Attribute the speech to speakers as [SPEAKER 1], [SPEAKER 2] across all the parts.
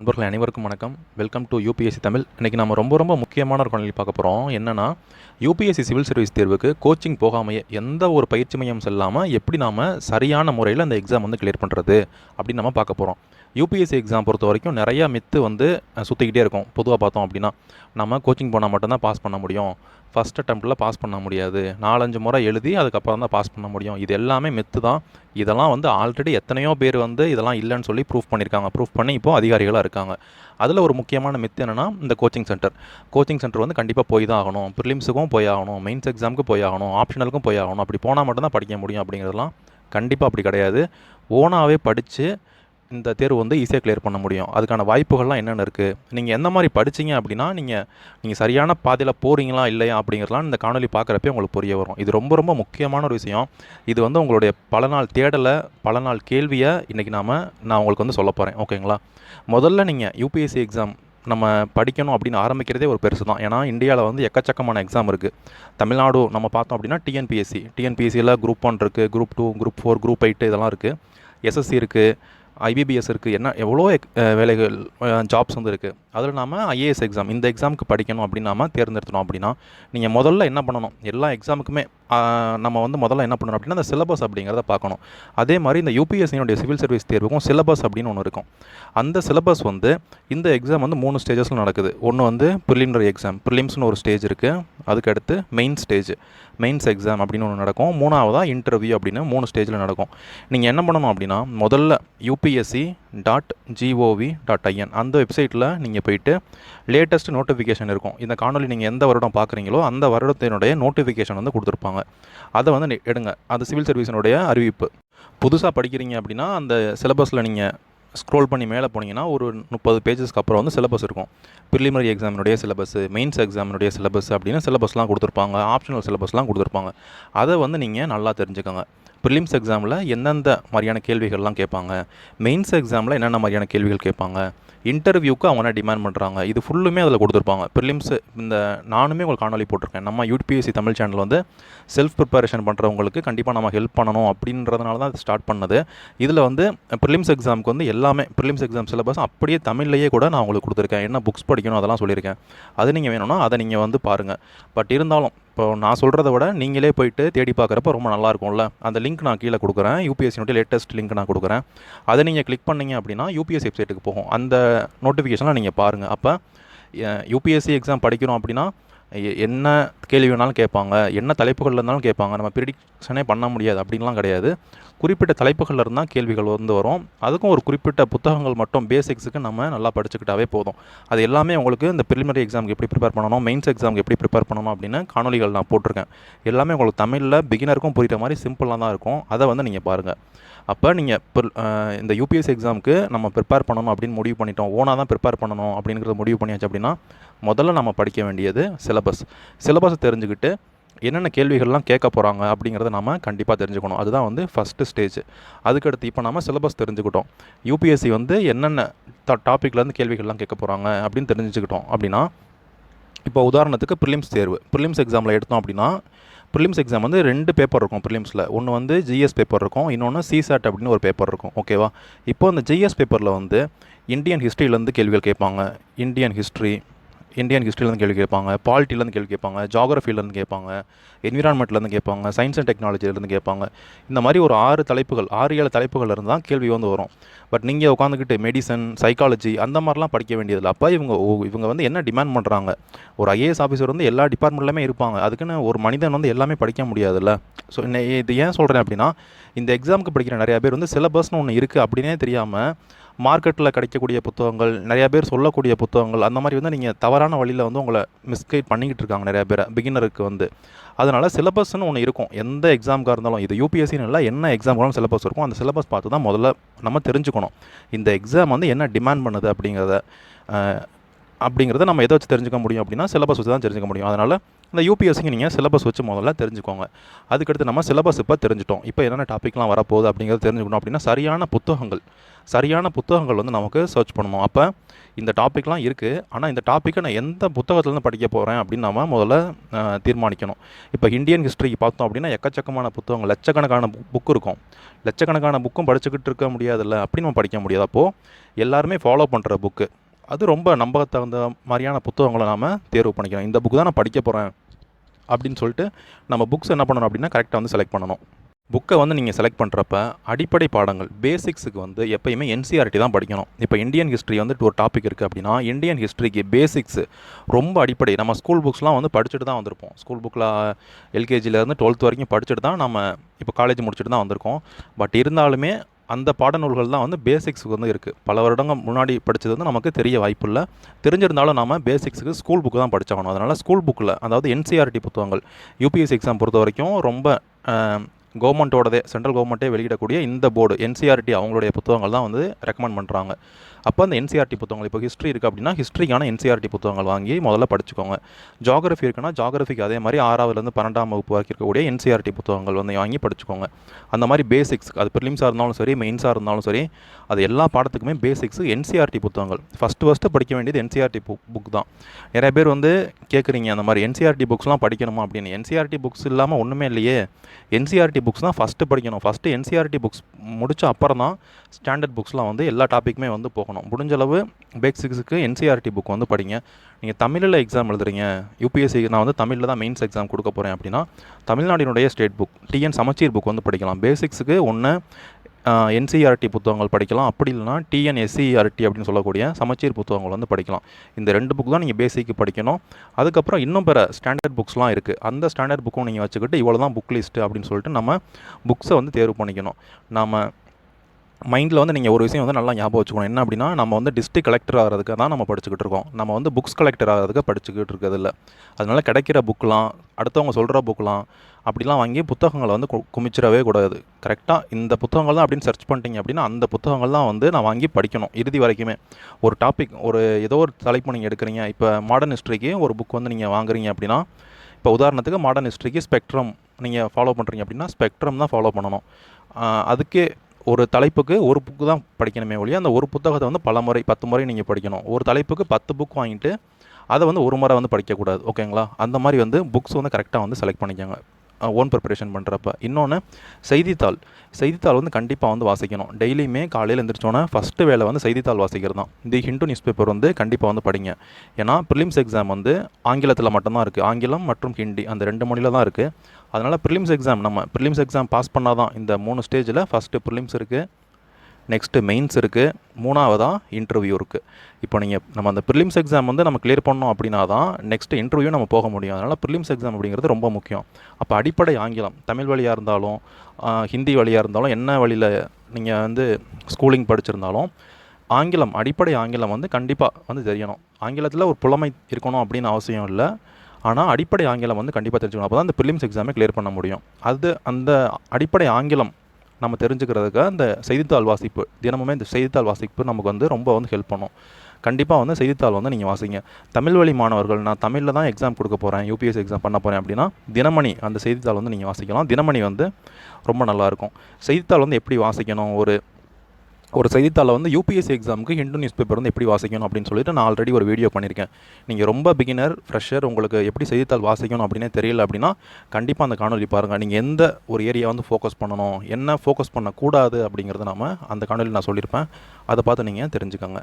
[SPEAKER 1] நண்பர்கள் அனைவருக்கும் வணக்கம். Welcome to UPSC Tamil. இன்றைக்கி நம்ம ரொம்ப ரொம்ப முக்கியமான ஒரு காணொலி பார்க்க போகிறோம் என்னென்னா யூபிஎஸ்சி சிவில் சர்வீஸ் தேர்வுக்கு கோச்சிங் போகாமையே எந்த ஒரு பயிற்சி மையம் செல்லாமல் எப்படி நாம் சரியான முறையில் அந்த எக்ஸாம் வந்து கிளியர் பண்ணுறது அப்படின்னு நம்ம பார்க்க போகிறோம் யூபிஎஸ்சி எக்ஸாம் பொறுத்த வரைக்கும் நிறையா மித்து வந்து சுற்றிக்கிட்டே இருக்கும். பொதுவாக பார்த்தோம் அப்படின்னா நம்ம கோச்சிங் போனால் மட்டும்தான் பாஸ் பண்ண முடியும். ஃபஸ்ட் அட்டம்ப்டில் பாஸ் பண்ண முடியாது. நாலஞ்சு முறை எழுதி அதுக்கப்புறம் தான் பாஸ் பண்ண முடியும். இது எல்லாமே மெத்து தான். இதெல்லாம் வந்து ஆல்ரெடி எத்தனையோ பேர் வந்து இதெல்லாம் இல்லைன்னு சொல்லி ப்ரூஃப் பண்ணியிருக்காங்க. ப்ரூஃப் பண்ணி இப்போ அதிகாரிகளாக இருக்காங்க. அதில் ஒரு முக்கியமான மித்து என்னென்னா இந்த கோச்சிங் சென்டர் கோச்சிங் சென்டர் வந்து கண்டிப்பாக போய் தான் ஆகணும். ப்ரிலிம்ஸுக்கும் போய் ஆகணும். மெயின்ஸ் எக்ஸாமுக்கு போய் ஆகணும். ஆப்ஷனலுக்கும் போய் ஆகணும். அப்படி போனால் மட்டும்தான் படிக்க முடியும் அப்படிங்கிறதெல்லாம் கண்டிப்பாக அப்படி கிடையாது. ஓனாகவே படித்து இந்த தேர்வு வந்து ஈஸியாக கிளியர் பண்ண முடியும். அதுக்கான வாய்ப்புகள்லாம் என்னென்ன இருக்குது நீங்கள் எந்த மாதிரி படிச்சீங்க அப்படின்னா நீங்கள் நீங்கள் சரியான பாதையில் போகிறீங்களா இல்லையா அப்படிங்கிறலாம் இந்த காணொலி பார்க்குறப்பே உங்களுக்கு புரிய வரும். இது ரொம்ப ரொம்ப முக்கியமான ஒரு விஷயம். இது வந்து உங்களுடைய பல நாள் தேடலை பல நாள் கேள்வியை இன்றைக்கி நாம நான் உங்களுக்கு வந்து சொல்ல போகிறேன் ஓகேங்களா முதல்ல நீங்கள் யூபிஎஸ்சி எக்ஸாம் நம்ம படிக்கணும் அப்படின்னு ஆரம்பிக்கிறதே ஒரு பெருசு தான். ஏன்னா இந்தியாவில் வந்து எக்கச்சக்கமான எக்ஸாம் இருக்குது தமிழ்நாடு நம்ம பார்த்தோம் அப்படின்னா டிஎன்பிஎஸ்சி டிஎன்பிஎஸ்சியில் குரூப் ஒன் இருக்குது group two group four group eight இதெல்லாம் இருக்குது எஸ்எஸ்சி இருக்குது ஐபிபிஎஸ் இருக்குது என்ன எவ்வளோ வேலைகள் ஜாப்ஸ் வந்து இருக்குது அதில் நாம் ஐஏஎஸ் எக்ஸாம் இந்த எக்ஸாமுக்கு படிக்கணும் அப்படின்னு நாம் தேர்ந்தெடுத்தோம் அப்படின்னா நீங்கள் முதல்ல என்ன பண்ணணும்? எல்லா எக்ஸாமுக்குமே நம்ம வந்து முதல்ல என்ன பண்ணணும் அப்படின்னா அந்த சிலபஸ் அப்படிங்கிறத பார்க்கணும். அதே மாதிரி இந்த யூபிஎஸ்சியினுடைய சிவில் சர்வீஸ் தேர்வுக்கும் சிலபஸ் அப்படின்னு ஒன்று இருக்கும். அந்த சிலபஸ் வந்து இந்த எக்ஸாம் வந்து மூணு ஸ்டேஜஸில் நடக்குது. ஒன்று வந்து ப்ரிலிமினரி எக்ஸாம் ப்ரிலிம்ஸ்னு ஒரு ஸ்டேஜ் இருக்குது அதுக்கடுத்து மெயின் ஸ்டேஜ் மெயின்ஸ் எக்ஸாம் அப்படின்னு ஒன்று நடக்கும். மூணாவதாக இன்டர்வியூ அப்படின்னு மூணு ஸ்டேஜில் நடக்கும். நீங்கள் என்ன பண்ணணும் அப்படின்னா முதல்ல U P UPSC dot G O V dot I N அந்த வெப்சைட்டில் நீங்கள் போயிட்டு லேட்டஸ்ட் நோட்டிஃபிகேஷன் இருக்கும். இந்த காணொலி நீங்கள் எந்த வருடம் பார்க்குறீங்களோ அந்த வருடத்தினுடைய நோட்டிஃபிகேஷன் வந்து கொடுத்துருப்பாங்க. அதை வந்து நெ- எடுங்க. அது சிவில் சர்வீஸினுடைய அறிவிப்பு. புதுசாக படிக்கிறீங்க அப்படின்னா அந்த சிலபஸில் நீங்கள் ஸ்க்ரோல் பண்ணி மேலே போனீங்கன்னா ஒரு முப்பது பேஜஸ்க்கு அப்புறம் வந்து சிலபஸ் இருக்கும். ப்ரிலிமினரி எக்ஸாமினுடைய சிலபஸ் மெயின்ஸ் எக்ஸாமினுடைய சிலபஸ் அப்படின்னு சிலபஸ்லாம் கொடுத்துருப்பாங்க. ஆப்ஷனல் சிலபஸ்லாம் கொடுத்துருப்பாங்க. அதை வந்து நீங்கள் நல்லா தெரிஞ்சுக்கோங்க. ப்ரிலிம்ஸ் எக்ஸாமில் எந்தெந்த மாதிரியான கேள்விகள்லாம் கேட்பாங்க? மெயின்ஸ் எக்ஸாமில் என்னென்ன மாதிரியான கேள்விகள் கேட்பாங்க? இன்டர்வியூக்கு அவங்க என்ன டிமாண்ட் பண்ணுறாங்க இது ஃபுல்லுமே அதில் கொடுத்துருப்பாங்க. ப்ரிலிம்ஸ் இந்த நானுமே உங்களுக்கு காணொலி போட்டிருக்கேன். நம்ம யூபிஎஸ்சி தமிழ் சேனல் வந்து செல்ஃப் ப்ரிப்பரேஷன் பண்ணுறவங்களுக்கு கண்டிப்பாக நம்ம ஹெல்ப் பண்ணணும் அப்படின்றதுனால தான் அது ஸ்டார்ட் பண்ணது. இதில் வந்து ப்ரிலிம்ஸ் எக்ஸாமுக்கு வந்து எல்லாமே ப்ரிலிம்ஸ் எக்ஸாம் சிலபஸ் அப்படியே தமிழ்லையே கூட நான் உங்களுக்கு கொடுத்துருக்கேன். என்ன புக்ஸ் படிக்கணும் அதெல்லாம் சொல்லியிருக்கேன். அது நீங்கள் வேணும்னா அதை நீங்கள் வந்து பாருங்கள் பட் இருந்தாலும் இப்போ நான் சொல்கிறத விட நீங்களே போயிட்டு தேடி பார்க்குறப்ப ரொம்ப நல்லா இருக்கும்ல அந்த லிங்க் நான் கீழே கொடுக்குறேன். யூபிஎஸ்சினுடைய லேட்டஸ்ட் லிங்க் நான் கொடுக்குறேன். அதை நீங்கள் கிளிக் பண்ணீங்க அப்படின்னா யூபிஎஸ் வெப்சைட்டுக்கு போகும். அந்த நோட்டிஃபிகேஷன்லாம் நீங்கள் பாருங்கள் அப்போ யூபிஎஸ்சி எக்ஸாம் படிக்கிறோம் அப்படின்னா என்ன கேள்வி வேணாலும் கேட்பாங்க என்ன தலைப்புகளில் இருந்தாலும் கேட்பாங்க. நம்ம ப்ரிடிக்ஷனே பண்ண முடியாது அப்படின்லாம் கிடையாது. குறிப்பிட்ட தலைப்புகளில் இருந்தால் கேள்விகள் வந்து வரும். அதுக்கும் ஒரு குறிப்பிட்ட புத்தகங்கள் மட்டும் பேசிக்ஸுக்கு நம்ம நல்லா படிச்சுக்கிட்டாவே போதும். அது எல்லாமே உங்களுக்கு இந்த ப்ரிலிமினரி எக்ஸாமுக்கு எப்படி ப்ரிப்பேர் பண்ணணும் மெயின்ஸ் எக்ஸாமுக்கு எப்படி ப்ரிப்பேர் பண்ணணும் அப்படின்னு காணொலிகள் நான் போட்டிருக்கேன். எல்லாமே உங்களுக்கு தமிழில் பிகினருக்கும் புரிகிற மாதிரி சிம்பிளாக தான் இருக்கும். அதை வந்து நீங்கள் பாருங்கள் அப்போ நீங்கள் இந்த யூபிஎஸ் எக்ஸாமுக்கு நம்ம ப்ரிப்பேர் பண்ணணும் அப்படின்னு முடிவு பண்ணிட்டோம். ஓனாக தான் ப்ரிப்பேர் பண்ணணும் அப்படிங்கிறத முடிவு பண்ணியாச்சு அப்படின்னா முதல்ல நம்ம படிக்க வேண்டியது சில சிலபஸ் சிலபஸை தெரிஞ்சுக்கிட்டு என்னென்ன கேள்விகள்லாம் கேட்க போகிறாங்க அப்படிங்கிறத நாம் கண்டிப்பாக தெரிஞ்சுக்கணும். அதுதான் வந்து ஃபஸ்ட்டு ஸ்டேஜ் அதுக்கடுத்து இப்போ நம்ம சிலபஸ் தெரிஞ்சுக்கிட்டோம். யூபிஎஸ்சி வந்து என்னென்ன டாப்பிக்லேருந்து கேள்விகள்லாம் கேட்க போகிறாங்க அப்படின்னு தெரிஞ்சுக்கிட்டோம் அப்படின்னா இப்போ உதாரணத்துக்கு ப்ரிலிம்ஸ் தேர்வு. ப்ரிலிம்ஸ் எக்ஸாமில் எடுத்தோம் அப்படின்னா ப்ரிலிம்ஸ் எக்ஸாம் வந்து ரெண்டு பேப்பர் இருக்கும் ப்ரிலிம்ஸில் ஒன்று வந்து ஜிஎஸ் பேப்பர் இருக்கும் இன்னொன்று சிசாட் அப்படின்னு ஒரு பேப்பர் இருக்கும். ஓகேவா இப்போ அந்த ஜிஎஸ் பேப்பரில் வந்து இந்தியன் ஹிஸ்ட்ரியிலேருந்து கேள்விகள் கேட்பாங்க. இந்தியன் ஹிஸ்ட்ரி இந்தியன் ஹிஸ்ட்ரியிலேருந்து கேள்வி கேட்பாங்க பாலிட்டிலேருந்து கேள்வி கேட்பாங்க ஜாகிரஃபிலேருந்து கேட்பாங்க என்விரான்மெண்ட்லேருந்து கேட்பாங்க சயின்ஸ் அண்ட் டெக்னாலஜிலேருந்து கேட்பாங்க. இந்த மாதிரி ஒரு ஆறு தலைப்புகள் ஆறு ஏழு தலைப்புகள் இருந்தால் கேள்வி வந்து வரும். பட் நீங்கள் உட்காந்துக்கிட்டு மெடிசன் சைக்காலஜி அந்த மாதிரிலாம் படிக்க வேண்டியதில்லை. அப்போ இவங்க இவங்க வந்து என்ன டிமாண்ட் பண்ணுறாங்க ஒரு ஐஏஎஸ் ஆஃபீஸர் வந்து எல்லா டிபார்ட்மெண்ட்லையுமே இருப்பாங்க. அதுக்குன்னு ஒரு மனிதன் வந்து எல்லாமே படிக்க முடியாதுல்ல. ஸோ இது ஏன் சொல்கிறேன் அப்படின்னா இந்த எக்ஸாமுக்கு படிக்கிற நிறையா பேர் வந்து சிலபஸ்னு ஒன்று இருக்குது அப்படின்னே தெரியாமல் மார்க்கெட்டில் கிடைக்கக்கூடிய புத்தகங்கள் நிறையா பேர் சொல்லக்கூடிய புத்தகங்கள் அந்த மாதிரி வந்து நீங்கள் தவறான வழியில் வந்து உங்களை மிஸ்கைட் பண்ணிக்கிட்டு இருக்காங்க நிறையா பேர் பிகினருக்கு வந்து. அதனால் சிலபஸ்னு ஒன்று இருக்கும். எந்த எக்ஸாமுக்காக இருந்தாலும் இது யூபிஎஸ்சின்னு இல்லை என்ன எக்ஸாமுக்காலும் சிலபஸ் இருக்கும். அந்த சிலபஸ் பார்த்து தான் முதல்ல நம்ம தெரிஞ்சுக்கணும். இந்த எக்ஸாம் வந்து என்ன டிமாண்ட் பண்ணுது அப்படிங்கிறத அப்படிங்கிறத நம்ம எதை வச்சு தெரிஞ்சுக்க முடியும் அப்படின்னா சிலபஸ் வச்சு தான் தெரிஞ்சுக்க முடியும். அதனால் இந்த யூபிஎஸ்சிக்கு நீங்கள் சிலபஸ் வச்சு முதல்ல தெரிஞ்சுக்கோங்க. அதுக்கடுத்து நம்ம சிலபஸ் இப்போ தெரிஞ்சிட்டோம். இப்போ என்னென்ன டாப்பிக்லாம் வரப்போகுது அப்படிங்கிறத தெரிஞ்சுக்கணும் அப்படின்னா சரியான புத்தகங்கள். சரியான புத்தகங்கள் வந்து நமக்கு சர்ச் பண்ணணும் அப்போ இந்த டாப்பிக்லாம் இருக்குது ஆனால் இந்த டாப்பிக்கை நான் எந்த புத்தகத்துலேருந்து படிக்க போகிறேன் அப்படின்னு நம்ம முதல்ல தீர்மானிக்கணும். இப்போ இந்தியன் ஹிஸ்ட்ரிக்கு பார்த்தோம் அப்படின்னா எக்கச்சக்கமான புத்தகங்கள். லட்சக்கணக்கான புக் இருக்கும். லட்சக்கணக்கான புக்கும் படிச்சுக்கிட்டு இருக்க முடியாதுல்ல அப்படி நம்ம படிக்க முடியாது. அப்போது எல்லாருமே ஃபாலோ பண்ணுற புக்கு அது ரொம்ப நம்ப தகுந்த மாதிரியான புத்தகங்களை நாம் தேர்வு பண்ணிக்கணும். இந்த புக் தான் நான் படிக்க போகிறேன் அப்படின்னு சொல்லிட்டு நம்ம புக்ஸ் என்ன பண்ணணும் அப்படின்னா கரெக்டாக வந்து செலக்ட் பண்ணணும். புக்கை வந்து நீங்கள் செலக்ட் பண்ணுறப்ப அடிப்படை பாடங்கள் பேசிக்ஸுக்கு வந்து எப்பயுமே என்சிஆர்டி தான் படிக்கணும். இப்போ இந்தியன் ஹிஸ்ட்ரி வந்துட்டு ஒரு டாபிக் இருக்குது அப்படின்னா இந்தியன் ஹிஸ்ட்ரிக்கு பேசிக்ஸ் ரொம்ப அடிப்படை. நம்ம ஸ்கூல் புக்ஸ்லாம் வந்து படிச்சுட்டு தான் வந்திருப்போம். ஸ்கூல் புக்கில் எல்கேஜிலேருந்து டுவெல்த் வரைக்கும் படிச்சுட்டு தான் நம்ம இப்போ காலேஜ் முடிச்சுட்டு தான் வந்திருக்கோம். பட் இருந்தாலுமே அந்த பாடநூல்கள் தான் வந்து பேசிக்ஸுக்கு வந்து இருக்குது பல வருடங்கள் முன்னாடி படித்தது வந்து நமக்கு தெரிய வாய்ப்பு இல்லை தெரிஞ்சிருந்தாலும் நாம பேசிக்ஸுக்கு ஸ்கூல் புக்கு தான் படித்தாகணும் அதனால் ஸ்கூல் புக்கில் அதாவது என்சிஆர்டி புத்தகங்கள் யூபிஎஸ்சி எக்ஸாம் பொறுத்த வரைக்கும் ரொம்ப கவர்மெண்ட்டோடதே சென்ட்ரல் கவர்மெண்ட்டே வெளியிடக்கூடிய இந்த போர்டு என்சிஆர்டி அவங்களுடைய புத்தகங்கள் தான் வந்து ரெக்கமெண்ட் பண்ணுறாங்க அப்போ அந்த என்சிஆர்டி புத்தகங்கள் இப்போ ஹிஸ்ட்ரி இருக்குது அப்படின்னா ஹிஸ்ட்ரிக்கான என்சிஆர்டி புத்தகங்கள் வாங்கி முதல்ல படிச்சுக்கோங்க. ஜாகிரஃபி இருக்குன்னா ஜாகிரஃபிக்கு அதே மாதிரி ஆறாவதுலேருந்து பன்னெண்டாம் வகுப்பு வரைக்கும் இருக்கக்கூடிய என்சிஆர்டி புத்தகங்கள் வந்து வாங்கி படிச்சுக்கோங்க. அந்த மாதிரி பேசிக்ஸ் அது ப்ரிலிம்ஸாக இருந்தாலும் சரி மெயின்ஸாக இருந்தாலும் சரி அது எல்லா பாடத்துக்குமே பேசிக்ஸ் என்சிஆர்டி புத்தகங்கள். ஃபஸ்ட்டு ஃபஸ்ட்டு படிக்க வேண்டியது என்சிஆர்டி புக் புக் தான். நிறைய பேர் வந்து கேட்குறீங்க அந்த மாதிரி என்சிஆர்டி புக்ஸ்லாம் படிக்கணுமா அப்படின்னு. என்சிஆர்டி புக்ஸ் இல்லாமல் ஒன்றுமே இல்லையே. என்சிஆர்டி புக்ஸ் தான் ஃபஸ்ட்டு படிக்கணும். ஃபஸ்ட்டு என்சிஆர்டி புக்ஸ் முடிச்ச அப்புறம் தான் ஸ்டாண்டர்ட் புக்ஸ்லாம் வந்து எல்லா டாப்பிக்குமே வந்து போகும். பார்க்கணும். முடிஞ்ச அளவு பேசிக்ஸுக்கு என்சிஆர்டி புக் வந்து படிங்க. நீங்கள் தமிழில் எக்ஸாம் எழுதுறீங்க யூபிஎஸ்சி நான் வந்து தமிழில் தான் மெயின்ஸ் எக்ஸாம் கொடுக்க போகிறேன் அப்படின்னா தமிழ்நாட்டினுடைய ஸ்டேட் புக் டிஎன் சமச்சீர் புக் வந்து படிக்கலாம். பேசிக்ஸுக்கு ஒன்று என்சிஆர்டி புத்தகங்கள் படிக்கலாம். அப்படி இல்லைனா டிஎன்எஸ்சிஆர்டி அப்படின்னு சொல்லக்கூடிய சமச்சீர் புத்தகங்கள் வந்து படிக்கலாம். இந்த ரெண்டு புக் தான் நீங்கள் பேசிக்கு படிக்கணும். அதுக்கப்புறம் இன்னும் பிற ஸ்டாண்டர்ட் புக்ஸ்லாம் இருக்குது அந்த ஸ்டாண்டர்ட் புக்கும் நீங்கள் வச்சுக்கிட்டு இவ்வளோ தான் புக் லிஸ்ட்டு அப்படின்னு சொல்லிட்டு நம்ம புக்ஸை வந்து தேர்வு பண்ணிக்கணும். நம்ம மைண்டில் வந்து நீங்கள் ஒரு விஷயம் வந்து நல்லா ஞாபகம் வச்சுக்கணும். என்ன அப்படின்னா நம்ம வந்து டிஸ்ட்ரிக்ட் கலெக்டர் ஆகிறதுக்கு தான் நம்ம படிச்சுக்கிட்டு இருக்கோம். நம்ம வந்து புக்ஸ் கலெக்டர் ஆகிறதுக்கு படிச்சுக்கிட்டு இருக்கிறது இல்லை. அதனால கிடைக்கிற புக்கெலாம் அடுத்தவங்க சொல்கிற புக்கெலாம் அப்படிலாம் வாங்கி புத்தகங்களை வந்து குமிச்சிடவே கூடாது. கரெக்டாக இந்த புத்தகங்கள் தான் அப்படின்னு சர்ச் பண்ணிட்டீங்க அப்படின்னா அந்த புத்தகங்கள் தான் வந்து நான் வாங்கி படிக்கணும் இறுதி வரைக்குமே. ஒரு டாபிக் ஒரு ஏதோ ஒரு தலைப்பு நீங்கள் எடுக்கிறீங்க. இப்போ மாடர்ன் ஹிஸ்ட்ரிக்கு ஒரு புக் வந்து நீங்கள் வாங்குறீங்க அப்படின்னா இப்போ உதாரணத்துக்கு மாடர்ன் ஹிஸ்ட்ரிக்கு ஸ்பெக்ட்ரம் நீங்கள் ஃபாலோ பண்ணுறீங்க அப்படின்னா ஸ்பெக்ட்ரம் தான் ஃபாலோ பண்ணணும். அதுக்கே ஒரு தலைப்புக்கு ஒரு புக்கு தான் படிக்கணுமே ஒழிய அந்த ஒரு புத்தகத்தை வந்து பல முறை பத்து முறை நீங்கள் படிக்கணும். ஒரு தலைப்புக்கு பத்து புக் வாங்கிட்டு அதை வந்து ஒரு முறை வந்து படிக்கக்கூடாது ஓகேங்களா அந்த மாதிரி வந்து புக்ஸ் வந்து கரெக்டாக வந்து செலக்ட் பண்ணிக்கோங்க. ஓன் ப்ரிப்பரேஷன் பண்ணுறப்ப இன்னொன்று செய்தித்தாள். செய்தித்தாள் வந்து கண்டிப்பாக வந்து வாசிக்கணும். டெய்லியுமே காலையில் எழுந்திரிச்சோன்னே ஃபஸ்ட்டு வேலை வந்து செய்தித்தாள் வாசிக்கிறது தான். தி ஹிந்து நியூஸ் பேப்பர் வந்து கண்டிப்பாக வந்து படிங்க. ஏன்னா ப்ரிலிம்ஸ் எக்ஸாம் வந்து ஆங்கிலத்தில் மட்டும்தான் இருக்குது ஆங்கிலம் மற்றும் ஹிந்தி அந்த ரெண்டு மொழியில் தான் இருக்குது அதனால் ப்ரிலிம்ஸ் எக்ஸாம் நம்ம ப்ரிலிம்ஸ் எக்ஸாம் பாஸ் பண்ணால் தான் இந்த மூணு ஸ்டேஜில் ஃபஸ்ட்டு ப்ரிலிம்ஸ் இருக்குது நெக்ஸ்ட்டு மெயின்ஸ் இருக்குது மூணாவதாக இன்டர்வியூ இருக்குது இப்போ நீங்கள் நம்ம அந்த ப்ரிலிம்ஸ் எக்ஸாம் வந்து நம்ம கிளியர் பண்ணோம் அப்படின்னா தான் நெக்ஸ்ட் இன்டர்வியூ நம்ம போக முடியும். அதனால் ப்ரிலிம்ஸ் எக்ஸாம் அப்படிங்கிறது ரொம்ப முக்கியம். அப்போ அடிப்படை ஆங்கிலம் தமிழ் வழியாக இருந்தாலும் ஹிந்தி வழியாக இருந்தாலும் என்ன வழியில் நீங்கள் வந்து ஸ்கூலிங் படிச்சிருந்தாலும் ஆங்கிலம் அடிப்படை ஆங்கிலம் வந்து கண்டிப்பாக வந்து தெரியணும். ஆங்கிலத்தில் ஒரு புலமை இருக்கணும் அப்படின்னு அவசியம் இல்லை. ஆனால் அடிப்படை ஆங்கிலம் வந்து கண்டிப்பாக தெரிஞ்சுக்கணும். அப்போ தான் அந்த ப்ரிலிம்ஸ் எக்ஸாமே கிளியர் பண்ண முடியும். அது அந்த அடிப்படை ஆங்கிலம் நம்ம தெரிஞ்சுக்கிறதுக்கு அந்த செய்தித்தாள் வாசிப்பு தினமுமே இந்த செய்தித்தாள் வாசிப்பு நமக்கு வந்து ரொம்ப வந்து ஹெல்ப் பண்ணும். கண்டிப்பாக வந்து செய்தித்தாள் வந்து நீங்கள் வாசிங்க. தமிழ் வழி மாணவர்கள் நான் தமிழில் தான் எக்ஸாம் கொடுக்க போகிறேன் யூபிஎஸ் எக்ஸாம் பண்ண போகிறேன் அப்படின்னா தினமணி அந்த செய்தித்தாள் வந்து நீங்கள் வாசிக்கலாம். தினமணி வந்து ரொம்ப நல்லாயிருக்கும் செய்தித்தாள் வந்து எப்படி வாசிக்கணும்? ஒரு ஒரு செய்தித்தாளை வந்து யூபிஎஸ்சி எக்ஸாமுக்கு ஹிந்து நியூஸ் பேப்பர் வந்து எப்படி வாசிக்கணும் அப்படின்னு சொல்லிட்டு நான் ஆல்ரெடி ஒரு வீடியோ பண்ணியிருக்கேன் நீங்கள் ரொம்ப பிகினர் ஃப்ரெஷர் உங்களுக்கு எப்படி செய்தித்தாள் வாசிக்கணும் அப்படின்னே தெரியல அப்படின்னா கண்டிப்பாக அந்த காணொலி பாருங்கள் நீங்கள் எந்த ஒரு ஏரியா வந்து ஃபோக்கஸ் பண்ணணும் என்ன ஃபோக்கஸ் பண்ணக்கூடாது அப்படிங்கிறத நாம் அந்த காணொலி நான் சொல்லியிருப்பேன் அதை பார்த்து நீங்கள் தெரிஞ்சுக்கோங்க.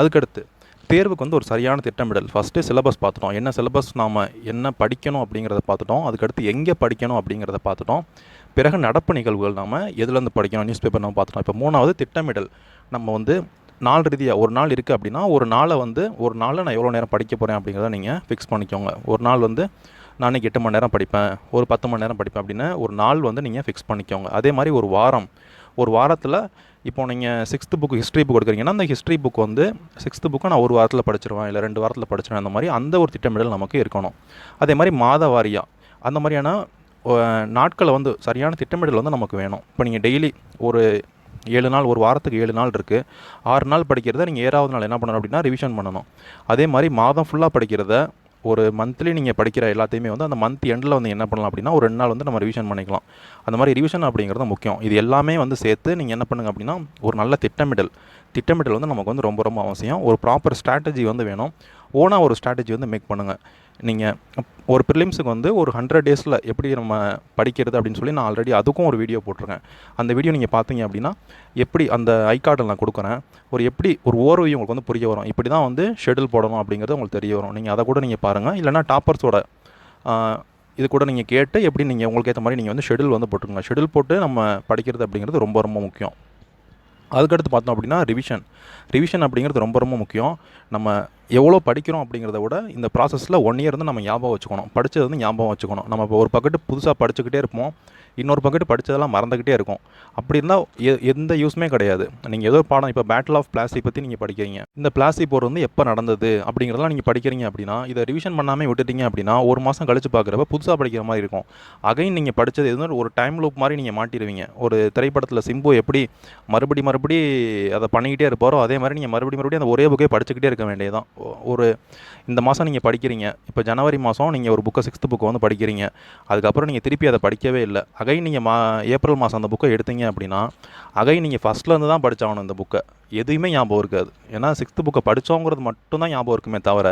[SPEAKER 1] அதுக்கடுத்து தேர்வுக்கு வந்து ஒரு சரியான திட்டமிடல். ஃபஸ்ட்டு சிலபஸ் பார்த்துட்டோம். என்ன சிலபஸ் நாம் என்ன படிக்கணும் அப்படிங்கிறத பார்த்துட்டோம். அதுக்கடுத்து எங்கே படிக்கணும் அப்படிங்கிறத பார்த்துட்டோம். பிறகு நடப்பு நிகழ்வுகள் நாம் எதுலேருந்து படிக்கணும் நியூஸ் பேப்பர் நம்ம பார்த்துக்கலாம். இப்போ மூணாவது திட்டமிடல். நம்ம வந்து நாள் ரீதியாக ஒரு நாள் இருக்குது அப்படின்னா ஒரு நாளை வந்து ஒரு நாளில் நான் எவ்வளோ நேரம் படிக்க போகிறேன் அப்படிங்கிறத நீங்கள் ஃபிக்ஸ் பண்ணிக்கோங்க. ஒரு நாள் வந்து நான் இன்னைக்கு எட்டு மணி நேரம் படிப்பேன் ஒரு பத்து மணி நேரம் படிப்பேன் அப்படின்னு ஒரு நாள் வந்து நீங்கள் ஃபிக்ஸ் பண்ணிக்கோங்க. அதே மாதிரி ஒரு வாரம். ஒரு வாரத்தில் இப்போ நீங்கள் சிக்ஸ்த்து புக் ஹிஸ்ட்ரி புக் எடுக்கிறீங்கன்னா அந்த ஹிஸ்ட்ரி புக் வந்து சிக்ஸ்த்து புக்கை நான் ஒரு வாரத்தில் படிச்சிருவேன் இல்லை ரெண்டு வாரத்தில் படிச்சிருவேன் அந்த மாதிரி அந்த ஒரு திட்டமிடல் நமக்கு இருக்கணும். அதே மாதிரி மாத வாரியாக அந்த மாதிரியான நாட்களை வந்து சரியான திட்டமிடல் வந்து நமக்கு வேணும். இப்போ நீங்கள் டெய்லி ஒரு ஏழு நாள் ஒரு வாரத்துக்கு ஏழு நாள் இருக்குது ஆறு நாள் படிக்கிறத நீங்கள் ஏழாவது நாள் என்ன பண்ணணும் அப்படின்னா ரிவிஷன் பண்ணணும். அதே மாதிரி மாதம் ஃபுல்லாக படிக்கிறத ஒரு மந்த்லி நீங்கள் படிக்கிற எல்லாத்தையுமே வந்து அந்த மந்த் எண்டில் வந்து என்ன பண்ணலாம் அப்படின்னா ஒரு ரெண்டு நாள் வந்து நம்ம ரிவிஷன் பண்ணிக்கலாம். அந்த மாதிரி ரிவிஷன் அப்படிங்கிறது முக்கியம். இது எல்லாமே வந்து சேர்த்து நீங்கள் என்ன பண்ணுங்க அப்படின்னா ஒரு நல்ல திட்டமிடல். திட்டமிடல் வந்து நமக்கு வந்து ரொம்ப ரொம்ப அவசியம். ஒரு ப்ராப்பர் ஸ்ட்ராட்டஜி வந்து வேணும். ஓனாக ஒரு ஸ்ட்ராட்டஜி வந்து மேக் பண்ணுங்கள் நீங்கள் ஒரு ப்ரிலிம்ஸுக்கு வந்து ஒரு ஹண்ட்ரட் டேஸில் எப்படி நம்ம படிக்கிறது அப்படின்னு சொல்லி நான் ஆல்ரெடி அதுக்கும் ஒரு வீடியோ போட்டிருக்கேன். அந்த வீடியோ நீங்கள் பார்த்தீங்க அப்படின்னா எப்படி அந்த ஐ கார்டில் நான் கொடுக்குறேன் ஒரு எப்படி ஒரு ஓர்வையும் உங்களுக்கு வந்து புரிய வரும் இப்படி தான் வந்து ஷெடியூல் போடணும் அப்படிங்கிறது உங்களுக்கு தெரிய வரும். நீங்கள் அதை கூட நீங்கள் பாருங்கள் இல்லைனா டாப்பர்ஸோட இது கூட நீங்கள் கேட்டு எப்படி நீங்கள் உங்களுக்கு ஏற்ற மாதிரி நீங்கள் வந்து ஷெடியூல் வந்து போட்டுருங்க ஷெடியூல் போட்டு நம்ம படிக்கிறது அப்படிங்கிறது ரொம்ப ரொம்ப முக்கியம். அதுக்கடுத்து பார்த்தோம் அப்படின்னா ரிவிஷன் ரிவிஷன் அப்படிங்கிறது ரொம்ப ரொம்ப முக்கியம். நம்ம எவ்வளோ படிக்கிறோம் அப்படிங்கிறத விட இந்த ப்ராசஸில் ஒன் இயர் வந்து நம்ம ஞாபகம் வச்சுக்கணும். படித்தது வந்து ஞாபகம் வச்சுக்கணும். நம்ம இப்போ ஒரு பக்கெட்டு புதுசாக படிச்சுக்கிட்டே இருப்போம். இன்னொரு பக்கெட்டு படித்ததெல்லாம் மறந்துக்கிட்டே இருக்கும். அப்படி இருந்தால் எ எந்த யூஸுமே கிடையாது. நீங்கள் ஏதோ பாடம் இப்போ பேட்டில் ஆஃப் பிளாஸ்டிக் பற்றி நீங்கள் படிக்கிறீங்க. இந்த பிளாஸ்டிக் போர் வந்து எப்போ நடந்தது அப்படிங்கிறதெல்லாம் நீங்கள் படிக்கிறீங்க அப்படின்னா இதை ரிவிஷன் பண்ணாமல் விட்டுட்டீங்க அப்படின்னா ஒரு மாதம் கழிச்சு பார்க்குறப்ப புதுசாக படிக்கிற மாதிரி இருக்கும். அகைன் நீங்கள் படித்தது எதுவும் ஒரு டைம் லூப் மாதிரி நீங்கள் மாட்டிடுவீங்க ஒரு திரைப்படத்தில் சிம்பு எப்படி மறுபடி மறுபடி அதை பண்ணிக்கிட்டே இருப்பாரோ அதே மாதிரி நீங்கள் மறுபடி மறுபடியும் அந்த ஒரே புக்கே படிச்சுக்கிட்டே இருக்க வேண்டியதுதான். ஒரு இந்த மாதம் நீங்கள் படிக்கிறீங்க. இப்போ ஜனவரி மாதம் நீங்கள் ஒரு புக்கை சிக்ஸ்த்து புக்கை வந்து படிக்கிறீங்க. அதுக்கப்புறம் நீங்கள் திருப்பி அதை படிக்கவே இல்லை. அகை நீங்கள் மா ஏப்ரல் மாதம் அந்த புக்கை எடுத்தீங்க அப்படின்னா அகை நீங்கள் ஃபஸ்ட்லேருந்து தான் படித்தாகணும் இந்த புக்கை. எதுவுமே ஞாபகம் இருக்காது. ஏன்னா சிக்ஸ்த்து புக்கை படித்தோங்கிறது மட்டும்தான் ஞாபகம் இருக்குமே தவிர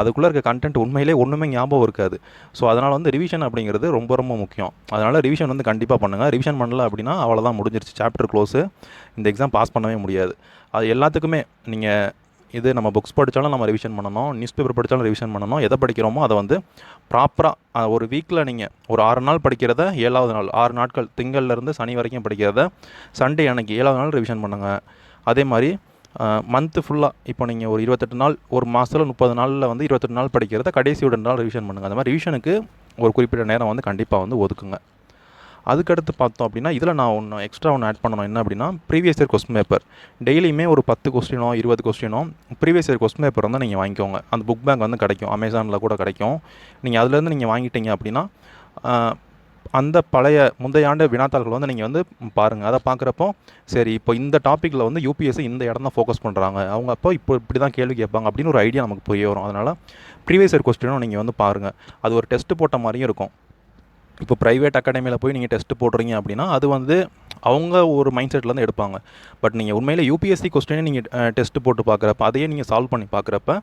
[SPEAKER 1] அதுக்குள்ளே இருக்க கண்டென்ட் உண்மையிலே ஒன்றுமே ஞாபகம் இருக்காது. ஸோ அதனால் வந்து ரிவிஷன் அப்படிங்கிறது ரொம்ப ரொம்ப முக்கியம். அதனால் ரிவிஷன் வந்து கண்டிப்பாக பண்ணுங்கள் ரிவிஷன் பண்ணல அப்படின்னா அவ்வளோதான் முடிஞ்சிருச்சு. சாப்டர் க்ளோஸு இந்த எக்ஸாம் பாஸ் பண்ணவே முடியாது. அது எல்லாத்துக்குமே நீங்கள் இது நம்ம புக்ஸ் படித்தாலும் நம்ம ரிவிஷன் பண்ணணும் நியூஸ் பேப்பர் படித்தாலும் ரிவிஷன் பண்ணணும் எதை படிக்கிறோமோ அதை வந்து ப்ராப்பராக ஒரு வீக்கில் நீங்கள் ஒரு ஆறு நாள் படிக்கிறத ஏழாவது நாள் ஆறு நாட்கள் திங்கள்லேருந்து சனி வரைக்கும் படிக்கிறத சண்டே அன்னைக்கு ஏழாவது நாள் ரிவிஷன் பண்ணுங்கள் அதே மாதிரி மந்த்து ஃபுல்லாக இப்போ நீங்கள் ஒரு இருபத்தெட்டு நாள் ஒரு மாதத்தில் முப்பது நாளில் வந்து இருபத்தெட்டு நாள் படிக்கிறத கடைசி ஒரு நாள் ரிவிஷன் பண்ணுங்கள் அந்த மாதிரி ரிவிஷனுக்கு ஒரு குறிப்பிட்ட நேரம் வந்து கண்டிப்பாக வந்து ஒதுக்குங்க. அதுக்கடுத்து பார்த்தோம் அப்படின்னா இதில் நான் ஒன்று எக்ஸ்ட்ரா ஒன்று ஆட் பண்ணணும். என்ன அப்படின்னா ப்ரீவியஸ் இயர் கொஸ்டின் பேப்பர் டெய்லியுமே ஒரு பத்து கொஸ்டினோ இருபது கொஸ்டினோ ப்ரீவியஸ் இயர் கொஸ்டின் பேப்பர் வந்து நீங்கள் வாங்கிக்கோங்க. அந்த புக் பேங்க் வந்து கிடைக்கும். அமேசானில் கூட கிடைக்கும். நீங்கள் அதுலேருந்து நீங்கள் வாங்கிட்டீங்க அப்படின்னா அந்த பழைய முந்தைய ஆண்டு வினாத்தாள்கள் வந்து நீங்கள் வந்து பாருங்கள் அதை பார்க்குறப்போ சரி இப்போ இந்த டாப்பிக்கில் வந்து யூபிஎஸ்சி இந்த இடம் தான் ஃபோக்கஸ் பண்ணுறாங்க அவங்க அப்போ இப்போ இப்படி தான் கேள்வி கேட்பாங்க அப்படின்னு ஒரு ஐடியா நமக்கு புரிய வரும். அதனால் ப்ரீவியஸ் இயர் கொஸ்டினும் நீங்கள் வந்து பாருங்கள் அது ஒரு டெஸ்ட் போட்ட மாதிரியும் இருக்கும். இப்போ ப்ரைவேட் அகாடமியில் போய் நீங்கள் டெஸ்ட் போடுறீங்க அப்படின்னா அது வந்து அவங்க ஒரு மைண்ட் செட்லேருந்து எடுப்பாங்க. பட் நீங்கள் உண்மையிலே யூபிஎஸ்சி கொஸ்டினே நீங்கள் டெஸ்ட் போட்டு பார்க்குறப்ப அதையே நீங்கள் சால்வ் பண்ணி பார்க்குறப்ப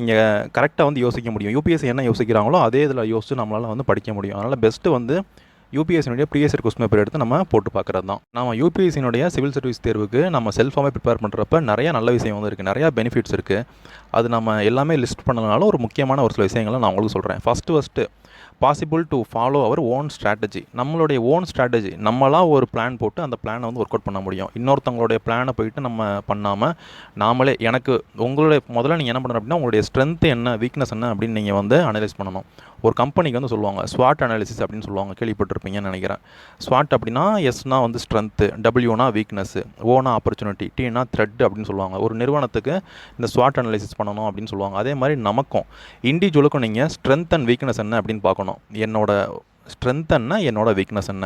[SPEAKER 1] நீங்கள் கரெக்டாக வந்து யோசிக்க முடியும். யூபிஎஸ்சி என்ன யோசிக்கிறாங்களோ அதே இதில் யோசிச்சு நம்மளால் வந்து படிக்க முடியும். அதனால் பெஸ்ட்டு வந்து யூபிஎஸ்சினுடைய ப்ரீவியஸ் கொஸ்டின் பேப்பர் எடுத்து நம்ம போட்டு பார்க்குறது தான். நம்ம யூபிஎஸ்சினுடைய சிவில் சர்வீஸ் தேர்வுக்கு நம்ம செல்ஃபாகவே ப்ரிப்பேர் பண்ணுறப்ப நிறைய நல்ல விஷயம் வந்து இருக்குது நிறையா பெனிஃபிட்ஸ் இருக்குது அது நம்ம எல்லாமே லிஸ்ட் பண்ணனாலும் ஒரு முக்கியமான ஒரு சில விஷயங்களை நான் உங்களுக்கு சொல்கிறேன் first first possible to follow your own strategy நம்மளுடைய ஓன் ஸ்ட்ராட்டஜி நம்மளாக ஒரு பிளான் போட்டு அந்த பிளானை வந்து ஒர்க் அவுட் பண்ண முடியும். இன்னொருத்தவங்களுடைய பிளானை போயிட்டு நம்ம பண்ணாமல் நாமளே எனக்கு உங்களுடைய முதல்ல நீங்கள் என்ன பண்ணணும் அப்படின்னா உங்களுடைய ஸ்ட்ரென்த் என்ன வீக்னஸ் என்ன அப்படின்னு நீங்கள் வந்து அனலைஸ் பண்ணணும். ஒரு கம்பெனிக்கு வந்து சொல்லுவாங்க ஸ்வாட் அனாலிசிஸ் அப்படின்னு சொல்லுவாங்க கேள்விப்பட்டிருப்பீங்கன்னு நினைக்கிறேன். ஸ்வாட் அப்படின்னா எஸ்னா வந்து ஸ்ட்ரென்த்து டபிள்யூனா வீக்னஸ் ஓனா ஆப்பர்ச்சுனிட்டி டீனா த்ரெட் அப்படின்னு சொல்லுவாங்க. ஒரு நிறுவனத்துக்கு இந்த ஸ்வாட் அனாலிசிஸ் பண்ணணும் அப்படின்னு சொல்லுவாங்க. அதே மாதிரி நமக்கும் இண்டிவிஜுவலுக்கும் நீங்கள் ஸ்ட்ரென்த் அண்ட் வீக்னஸ் என்ன அப்படின்னு பார்க்கணும். என்னோட ஸ்ட்ரென்த் என்ன என்னோடய வீக்னஸ் என்ன?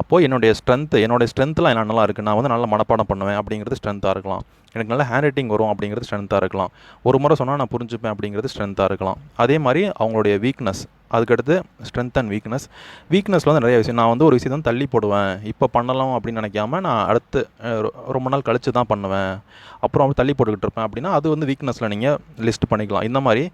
[SPEAKER 1] அப்போது என்னுடைய ஸ்ட்ரென்த்து என்னோடய ஸ்ட்ரென்த்தில் என்ன நல்லா இருக்குது நான் வந்து நல்லா மனப்பாடம் பண்ணுவேன் அப்படிங்கிறது ஸ்ட்ரென்த்தாக இருக்கலாம். எனக்கு நல்ல ஹேண்ட் ரைட்டிங் வரும் அப்படிங்கிறது ஸ்ட்ரென்த்தாக இருக்கலாம். ஒரு முறை சொன்னால் நான் புரிஞ்சுப்பேன் அப்படிங்கிறது ஸ்ட்ரென்த்தாக இருக்கலாம். அதே மாதிரி அவங்களுடைய வீக்னஸ் அதுக்கடுத்து ஸ்ட்ரென்த் அண்ட் வீக்னஸ் வீக்னஸில் வந்து நிறைய விஷயம். நான் வந்து ஒரு விஷயத்தை தள்ளி போடுவேன். இப்போ பண்ணலாம் அப்படின்னு நினைக்காம நான் அடுத்து ரொ- ரொம்ப நாள் கழித்து தான் பண்ணுவேன். அப்புறம் அப்படி தள்ளி போட்டுக்கிட்டு இருப்பேன் அப்படின்னா அது வந்து வீக்னஸில் நீங்கள் லிஸ்ட் பண்ணிக்கலாம். இந்த மாதிரி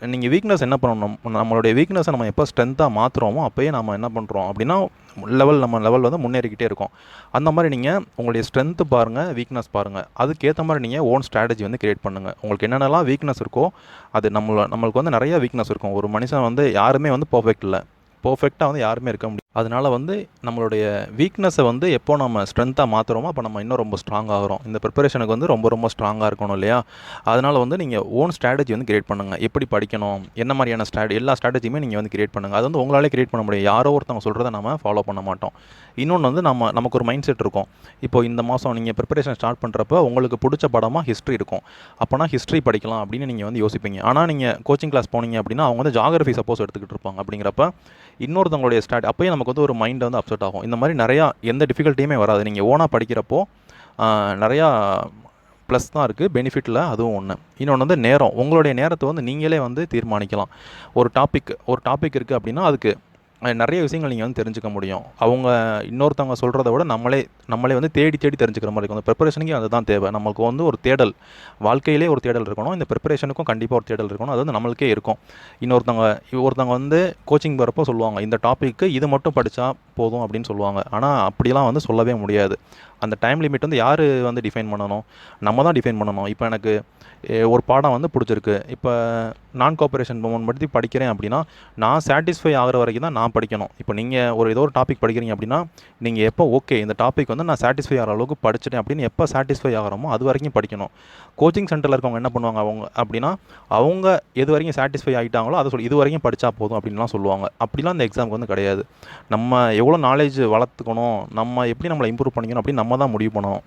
[SPEAKER 1] நீங்கள் வீக்னஸ் என்ன பண்ணணும்? நம்மளுடைய வீக்னஸை நம்ம எப்போ ஸ்ட்ரென்த்தாக மாற்றுறோமோ அப்போயே நம்ம என்ன பண்ணுறோம் அப்படின்னா லெவல் நம்ம லெவல் வந்து முன்னேறிக்கிட்டே இருக்கும். அந்த மாதிரி நீங்கள் உங்களுடைய ஸ்ட்ரென்த்து பாருங்கள் வீக்னஸ் பாருங்கள் அதுக்கேற்ற கஸ்டமர் நீங்கள் ஓன் ஸ்ட்ராட்டஜி வந்து கிரியேட் பண்ணுங்கள் உங்களுக்கு என்னென்னலாம் வீக்னஸ் இருக்கோ அது நம்மள நம்மளுக்கு வந்து நிறைய வீக்னஸ் இருக்கும். ஒரு மனுஷன் வந்து யாருமே வந்து பர்ஃபெக்ட் இல்லை. பர்ஃபெக்டாக வந்து யாருமே இருக்க முடியும் அதனால வந்து நம்மளுடைய வீக்னஸை வந்து எப்போ நம்ம ஸ்ட்ரென்த்தாக மாற்றுறோமோ அப்போ நம்ம இன்னும் ரொம்ப ஸ்ட்ராங் ஆகிறோம். இந்த ப்ரிப்பரேஷனுக்கு வந்து ரொம்ப ரொம்ப ஸ்ட்ராங்காக இருக்கணும் இல்லையா? அதனால் வந்து நீங்கள் ஓன் ஸ்ட்ராட்டஜி வந்து கிரியேட் பண்ணுங்கள் எப்படி படிக்கணும்? என்ன மாதிரியான ஸ்ட்ராட் எல்லா ஸ்ட்ராட்டஜியுமே நீங்கள் வந்து கிரியேட் பண்ணுங்கள் அது வந்து உங்களாலே கிரியேட் பண்ண முடியும் யாரோ ஒருத்தவங்க சொல்கிறத நம்ம ஃபாலோ பண்ண மாட்டோம். இன்னொன்று வந்து நம்ம நமக்கு ஒரு மைண்ட் செட் இருக்கும். இப்போ இந்த மாதம் நீங்கள் ப்ரிப்பரேஷன் ஸ்டார்ட் பண்ணுறப்ப உங்களுக்கு பிடிச்ச படமாக ஹிஸ்ட்ரி இருக்கும். அப்போனா ஹிஸ்ட்ரி படிக்கலாம் அப்படின்னு நீங்கள் வந்து யோசிப்பீங்க. ஆனால் நீங்கள் கோச்சிங் கிளாஸ் போனீங்க அப்படின்னா அவங்க வந்து ஜாகிரஃபி சப்போஸ் எடுத்துக்கிட்டு இருப்பாங்க. அப்படிங்கிறப்ப இன்னொருத்தவங்களுடைய ஸ்டார்ட் அப்போயே நமக்கு வந்து ஒரு மைண்டை வந்து அப்செட் ஆகும். இந்த மாதிரி நிறையா எந்த டிஃபிகல்ட்டியுமே வராது. நீங்கள் ஓனாக படிக்கிறப்போ நிறையா ப்ளஸ் தான் இருக்குது பெனிஃபிட்டில் அதுவும் ஒன்று இன்னொன்று வந்து நேரம். உங்களுடைய நேரத்தை வந்து நீங்களே வந்து தீர்மானிக்கலாம். ஒரு டாபிக் ஒரு டாபிக் இருக்குது அப்படின்னா அதுக்கு நிறைய விஷயங்கள் நீங்கள் வந்து தெரிஞ்சுக்க முடியும். அவங்க இன்னொருத்தவங்க சொல்கிறத விட நம்மளே நம்மளே வந்து தேடி தேடி தெரிஞ்சுக்கிற மாதிரி இருக்கும். அந்த ப்ரிப்பரேஷனுக்கு அதுதான் தேவை. நம்மளுக்கு வந்து ஒரு தேடல் வாழ்க்கையிலே ஒரு தேடல் இருக்கணும். இந்த ப்ரிப்பரேஷனுக்கும் கண்டிப்பாக ஒரு தேடல் இருக்கணும். அது வந்து நம்மளுக்கே இருக்கும். இன்னொருத்தவங்க ஒருத்தவங்க வந்து கோச்சிங் போகிறப்போ சொல்லுவாங்க இந்த டாப்பிக்கு இது மட்டும் படித்தா போதும் அப்படின்னு சொல்லுவாங்க. ஆனால் அப்படிலாம் வந்து சொல்லவே முடியாது. அந்த டைம் லிமிட் வந்து யார் வந்து டிஃபைன் பண்ணணும்? நம்ம தான் டிஃபைன் பண்ணணும். இப்போ எனக்கு ஒரு பாடம் வந்து பிடிச்சிருக்கு. இப்போ நான் கோஆப்ரேஷன் மூமெண்ட் பற்றி படிக்கிறேன் அப்படின்னா நான் சாட்டிஸ்ஃபை ஆகிற வரைக்கும் தான் நான் படிக்கணும். இப்போ நீங்கள் ஒரு ஏதோ ஒரு டாபிக் படிக்கிறீங்க அப்படின்னா நீங்கள் எப்போ ஓகே இந்த டாபிக் வந்து நான் சாட்டிஸ்ஃபை ஆகிற அளவுக்கு படிச்சிட்டேன் அப்படின்னு எப்போ சாட்டிஸ்ஃபை ஆகிறோமோ அது வரைக்கும் படிக்கணும். கோச்சிங் சென்டரில் இருக்கவங்க என்ன பண்ணுவாங்க அவங்க அப்படின்னா அவங்க எது வரைக்கும் சாட்டிஸ்ஃபை ஆகிட்டாங்களோ அதை சொல்லி இது வரைக்கும் படித்தா போதும் அப்படின்லாம் சொல்லுவாங்க. அப்படிலாம் அந்த எக்ஸாமுக்கு வந்து கிடையாது. நம்ம எவ்வளோ நாலேஜ் வளர்த்துக்கணும் நம்ம எப்படி நம்மளை இம்ப்ரூவ் பண்ணிக்கணும் அப்படின்னு நம்ம தான் முடிவு பண்ணணும்.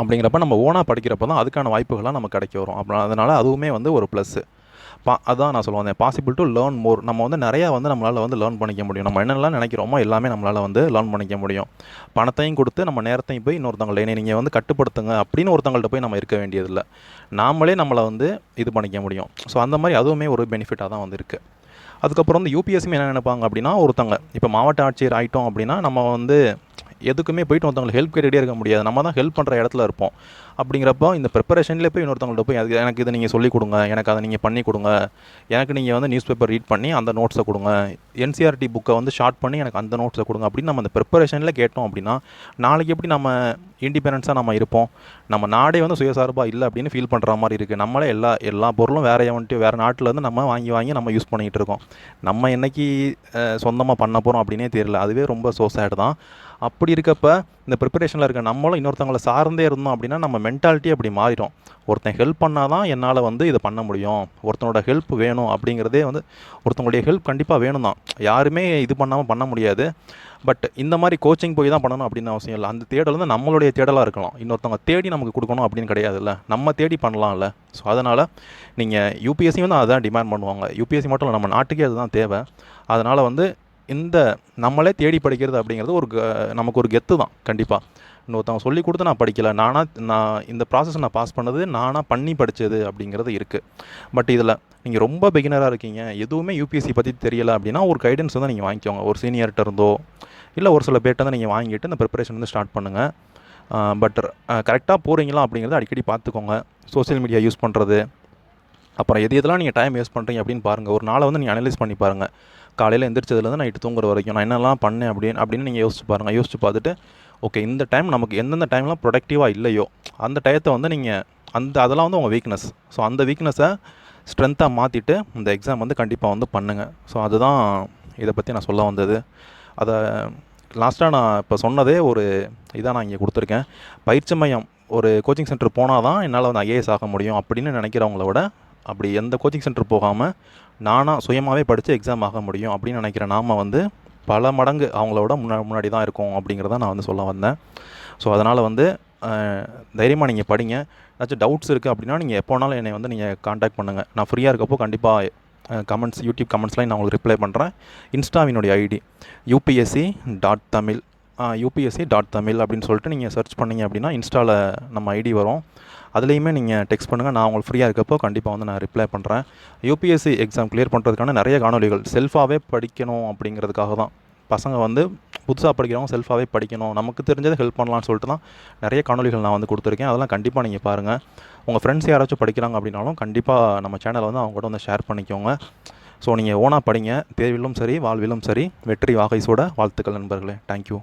[SPEAKER 1] அப்படிங்கிறப்ப நம்ம ஓனாக படிக்கிறப்ப தான் அதுக்கான வாய்ப்புகள்லாம் நம்ம கிடைக்க வரும். அப்புறம் அதனால் அதுவுமே வந்து ஒரு ப்ளஸ்ஸு பா அதான் நான் சொல்ல வந்தேன். பாசிபிள் டு லேர்ன் மோர் நம்ம வந்து நிறையா வந்து நம்மளால் வந்து லேர்ன் பண்ணிக்க முடியும். நம்ம என்னெல்லாம் நினைக்கிறோமோ எல்லாமே நம்மளால் வந்து லேர்ன் பண்ணிக்க முடியும். பணத்தையும் கொடுத்து நம்ம நேரத்தையும் போய் இன்னொருத்தவங்களை நீங்கள் வந்து கட்டுப்படுத்துங்க அப்படின்னு ஒருத்தவங்கள்ட்ட போய் நம்ம இருக்க வேண்டியதில்லை. நாமளே நம்மளை வந்து இது பண்ணிக்க முடியும். ஸோ அந்த மாதிரி அதுவுமே ஒரு பெனிஃபிட்டாக தான் வந்து இருக்குது அதுக்கப்புறம் வந்து யூபிஎஸ்சியும் என்ன நினைப்பாங்க அப்படின்னா ஒருத்தவங்க இப்போ மாவட்ட ஆட்சியர் ஆகிட்டோம் அப்படின்னா நம்ம வந்து எதுக்குமே போயிட்டு ஒருத்தவங்களுக்கு ஹெல்ப் கேட்டுகிட்டே இருக்க முடியாது. நம்ம தான் ஹெல்ப் பண்ணுற இடத்துல இருப்போம். அப்படிங்கிறப்போ இந்த ப்ரிப்பரேஷன்லேயே போய் இன்னொருத்தவங்கள்ட்ட போய் அது எனக்கு இதை நீங்கள் சொல்லிக் கொடுங்க. எனக்கு அதை நீங்கள் பண்ணி கொடுங்க. எனக்கு நீங்கள் வந்து நியூஸ் பேப்பர் ரீட் பண்ணி அந்த நோட்ஸை கொடுங்க. என்சிஆர்டி புக்கை வந்து ஷார்ட் பண்ணி எனக்கு அந்த நோட்ஸை கொடுங்க. அப்படின்னு நம்ம அந்த ப்ரிப்பரேஷனில் கேட்டோம் அப்படின்னா நாளைக்கு எப்படி நம்ம இண்டிபெண்டன்ஸாக நம்ம இருப்போம்? நம்ம நாடே வந்து சுயசார்பாக இல்லை அப்படின்னு ஃபீல் பண்ணுற மாதிரி இருக்குது நம்மளே எல்லா எல்லா பொருளும் வேறு வந்துட்டு வேறு நாட்டிலேருந்து நம்ம வாங்கி வாங்கி நம்ம யூஸ் பண்ணிகிட்டு இருக்கோம். நம்ம என்னைக்கு சொந்தமாக பண்ண போகிறோம் அப்படின்னே தெரியல. அதுவே ரொம்ப சோ தான். அப்படி இருக்கப்ப இந்த ப்ரிப்பரேஷனில் இருக்க நம்மளும் இன்னொருத்தவங்களை சார்ந்தே இருந்தோம் அப்படின்னா நம்ம மென்டாலிட்டி அப்படி மாறிடும் ஒருத்தன் ஹெல்ப் பண்ணால் தான் என்னால் வந்து இதை பண்ண முடியும். ஒருத்தனோட ஹெல்ப் வேணும் அப்படிங்கிறதே வந்து ஒருத்தவங்களுடைய ஹெல்ப் கண்டிப்பாக வேணும் தான் யாருமே இது பண்ணாமல் பண்ண முடியாது. பட் இந்த மாதிரி கோச்சிங் போய் தான் பண்ணணும் அப்படின்னு அவசியம் இல்லை. அந்த தேடல் வந்து நம்மளுடைய தேடலாக இருக்கலாம். இன்னொருத்தவங்க தேடி நமக்கு கொடுக்கணும் அப்படின்னு கிடையாதுல்ல. நம்ம தேடி பண்ணலாம்ல. ஸோ அதனால் நீங்கள் யூபிஎஸ்சி வந்து அதான் டிமாண்ட் பண்ணுவாங்க. யூபிஎஸ்சி மட்டும் இல்லை நம்ம நாட்டுக்கே அதுதான் தேவை. அதனால் வந்து இந்த நம்மளே தேடி படிக்கிறது அப்படிங்கிறது ஒரு க- நமக்கு ஒரு கெத்து தான் கண்டிப்பாக இன்னொருத்தவங்க சொல்லி கொடுத்து நான் படிக்கலை நானாக நான் இந்த ப்ராசஸ் நான் பாஸ் பண்ணது நானாக பண்ணி படித்தது அப்படிங்கிறது இருக்குது பட் இதில் நீங்கள் ரொம்ப பிகினராக இருக்கீங்க எதுவுமே யூபிஎஸ்சி பற்றி தெரியலை அப்படின்னா ஒரு கைடன்ஸ் வந்து நீங்கள் வாங்கிக்கோங்க. ஒரு சீனியர்கிட்ட இருந்தோ இல்லை ஒரு சில பேர்ட்ட வந்து நீங்கள் வாங்கிட்டு இந்த ப்ரிப்பரேஷன் வந்து ஸ்டார்ட் பண்ணுங்கள் பட் கரெக்டாக போகிறீங்களா அப்படிங்கிறத அடிக்கடி பார்த்துக்கோங்க. சோஷியல் மீடியா யூஸ் பண்ணுறது அப்புறம் எது எதெல்லாம் நீங்கள் டைம் வேஸ்ட் பண்ணுறீங்க அப்படின்னு பாருங்கள் ஒரு நாளை வந்து நீங்கள் அனலைஸ் பண்ணி பாருங்கள் காலையில் எந்திரிச்சதுலேருந்து நைட்டு தூங்குற வரைக்கும் நான் என்னெல்லாம் பண்ணேன் அப்படின்னு அப்படின்னு நீங்கள் யோசிச்சு பாருங்கள் யோசிச்சு பார்த்துட்டு ஓகே இந்த டைம் நமக்கு எந்தெந்த டைம்லாம் ப்ரொடக்டிவாக இல்லையோ அந்த டயத்தை வந்து நீங்கள் அந்த அதெல்லாம் வந்து உங்கள் வீக்னஸ் ஸோ அந்த வீக்னஸை ஸ்ட்ரென்த்தாக மாற்றிட்டு இந்த எக்ஸாம் வந்து கண்டிப்பாக வந்து பண்ணுங்கள் ஸோ அதுதான் இதை பற்றி நான் சொல்ல வந்தது. அதை லாஸ்ட்டாக நான் இப்போ சொன்னதே ஒரு இதாக நான் இங்கே கொடுத்துருக்கேன். பயிற்சி மையம் ஒரு கோச்சிங் சென்டர் போனால் தான் என்னால் வந்து ஐஏஎஸ் ஆக முடியும் அப்படின்னு நினைக்கிறவங்கள விட அப்படி எந்த கோச்சிங் சென்டர் போகாமல் நானாக சுயமாகவே படித்து எக்ஸாம் ஆக முடியும் அப்படின்னு நினைக்கிற நாம வந்து பல மடங்கு அவங்களோட முன்னா முன்னாடி தான் இருக்கும் அப்படிங்கிறத நான் வந்து சொல்ல வந்தேன். ஸோ அதனால் வந்து தைரியமாக நீங்கள் படிங்க. ஏதாச்சும் டவுட்ஸ் இருக்குது அப்படின்னா நீங்கள் எப்போனாலும் என்னை வந்து நீங்கள் காண்டாக்ட் பண்ணுங்கள் நான் ஃப்ரீயாக இருக்கப்போ கண்டிப்பாக கமெண்ட்ஸ் யூடியூப் கமெண்ட்ஸ்லாம் நான் உங்களுக்கு ரிப்ளை பண்ணுறேன் இன்ஸ்டாவினுடைய ID UPSC dot Tamil UPSC dot Tamil அப்படின்னு சொல்லிட்டு நீங்கள் சர்ச் பண்ணிங்க அப்படின்னா இன்ஸ்டாவில் நம்ம ஐடி வரும். அதுலேயுமே நீங்கள் டெக்ஸ்ட் பண்ணுங்கள். நான் உங்களுக்கு ஃப்ரீயாக இருக்கப்போ கண்டிப்பாக வந்து நான் ரிப்ளை பண்ணுறேன். யூபிஎஸ்சி எக்ஸாம் கிளியர் பண்ணுறதுக்கான நிறைய காணொலிகள் செல்ஃபாகவே படிக்கணும் அப்படிங்கிறதுக்காக தான். பசங்க வந்து புதுசாக படிக்கிறவங்க செல்ஃபாகவே படிக்கணும். நமக்கு தெரிஞ்சதை ஹெல்ப் பண்ணலாம்னு சொல்லிட்டு தான் நிறைய காணொலிகள் நான் வந்து கொடுத்துருக்கேன். அதெல்லாம் கண்டிப்பாக நீங்கள் பாருங்கள். உங்கள் ஃப்ரெண்ட்ஸ் யாராச்சும் படிக்கிறாங்க அப்படின்னாலும் கண்டிப்பாக நம்ம சேனலை வந்து அவங்க கூட வந்து ஷேர் பண்ணிக்கோங்க. ஸோ நீங்கள் ஓனாக படிங்க. தேர்விலும் சரி வாழ்விலும் சரி. வெற்றி வாகை வாழ்த்துக்கள் நண்பர்களே. தேங்க்யூ